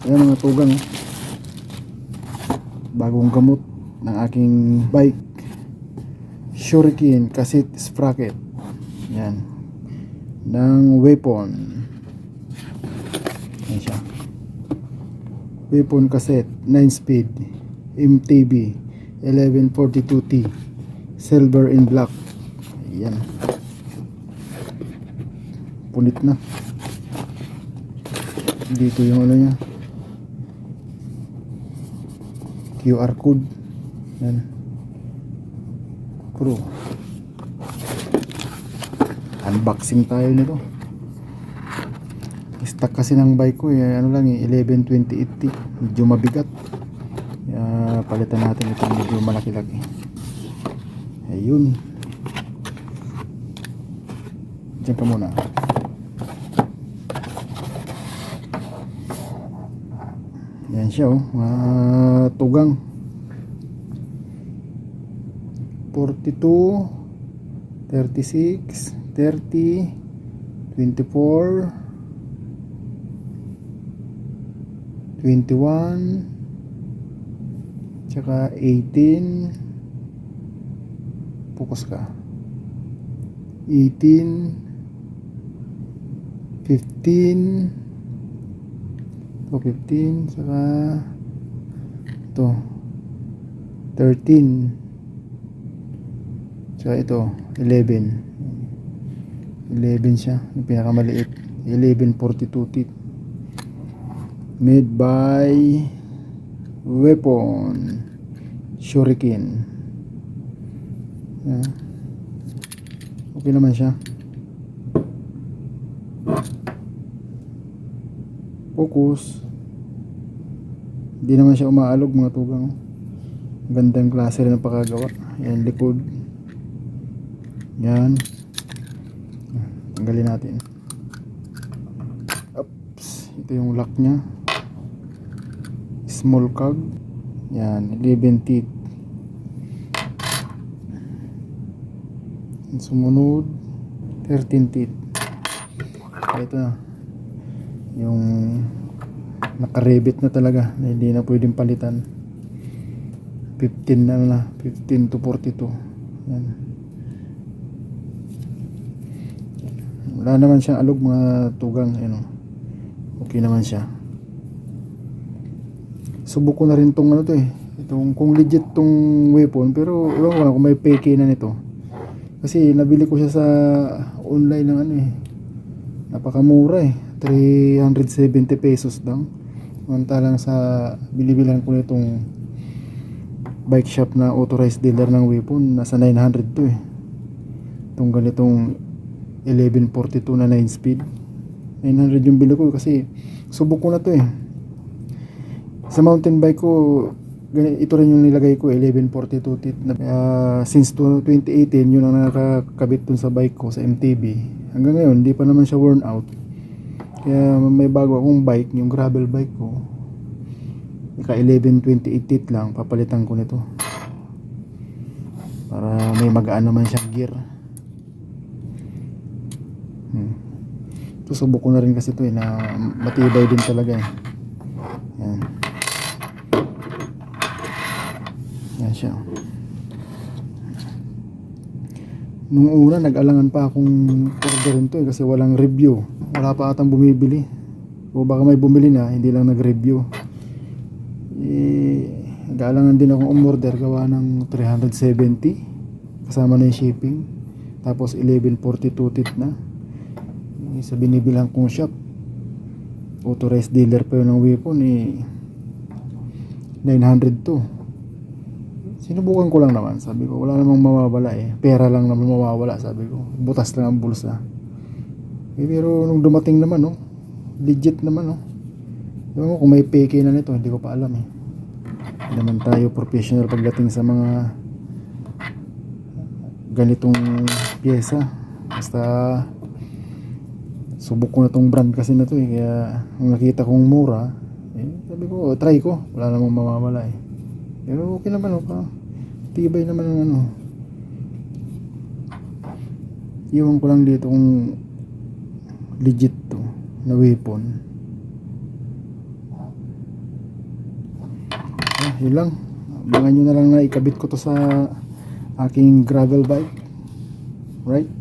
Ayan mga tugang. oh. Bagong gamot ng aking bike. Shuriken cassette sprocket. Yan. Ng weapon. Yan siya. Weapon cassette 9 speed MTB 1142T silver in black. Yan. Punit na. Dito yung ano niya. QR code. Yan. Pro. Unboxing tayo nito. Stock kasi ng bike ko eh, ano lang eh, 1128T. Medyo mabigat. Kaya palitan natin ito medyo malaki-laki. Ayun. Diyan ka muna. Yan siya oh. Mga tugang. 42 36 30 24 21 tsaka 18 focus ka 18 15 ito 15 tsaka ito 13 tsaka ito 11 11 siya yung pinakamaliit. 1142 teeth. Made by weapon shuriken. Ayan. okay naman siya focus. Hindi naman siya umaalog mga tugang. Gandang klase rin ang pakagawa. Yan likod. Yan. Tanggalin natin. Oops, ito yung lock nya small cog. Yan 11 teeth. Sumunod. 13 teeth. Ito na yung nakarebit na talaga na hindi na pwedeng palitan. 15 na na 15 to 42 yan. Wala naman siyang alog mga tugang ano okay naman siya. Subok ko na rin tong ano to eh. Itong kung legit tong weapon pero ewan ko lang kung may peke na nito. Kasi nabili ko siya sa online ng ano eh. Napakamura eh 370 pesos lang samantalang sa binibilan ko nitong bike shop na authorized dealer ng weapon nasa 900 to eh. Itong ganitong 1142 na 9 speed. 900 yung bili ko kasi subok ko na to eh. Sa mountain bike ko ito rin yung nilagay ko 1142 teeth na. Kaya, since to- 2018 yun ang nakakabit dun sa bike ko sa MTB hanggang ngayon hindi pa naman siya worn out kaya may bago akong bike yung gravel bike ko. Ika 1128 teeth lang papalitan ko nito. Para may magaan naman siyang gear. Hmm. susubok ko na rin kasi ito eh na matibay din talaga eh. Yan. Yan siya nung una nag-alangan pa akong orderin to eh kasi walang review. Wala pa atang bumibili. O baka may bumili na hindi lang nag-review. Eh nag-aalangan din akong umorder gawa ng 370 kasama na yung shipping. Tapos 1142 tit na. Eh, sa binibilang kong shop authorized dealer pa yun ng weapon eh 900 to sinubukan ko lang naman sabi ko. Wala namang mawawala eh. Pera lang naman mawawala sabi ko. Butas lang ang bulsa. Eh, pero nung dumating naman no legit naman no Ewan ko kung may peke na nito hindi ko pa alam eh. Hindi naman tayo professional pagdating sa mga ganitong pyesa. Basta subok ko na tong brand kasi na to eh. Kaya nung nakita kong mura eh, sabi ko try ko. Wala namang mawawala eh pero okay naman oh, pa. Tibay naman ng ano. Iwan ko lang dito kung legit to na weapon. Ah, yun lang. Abangan nyo na lang na ikabit ko to sa aking gravel bike. Right?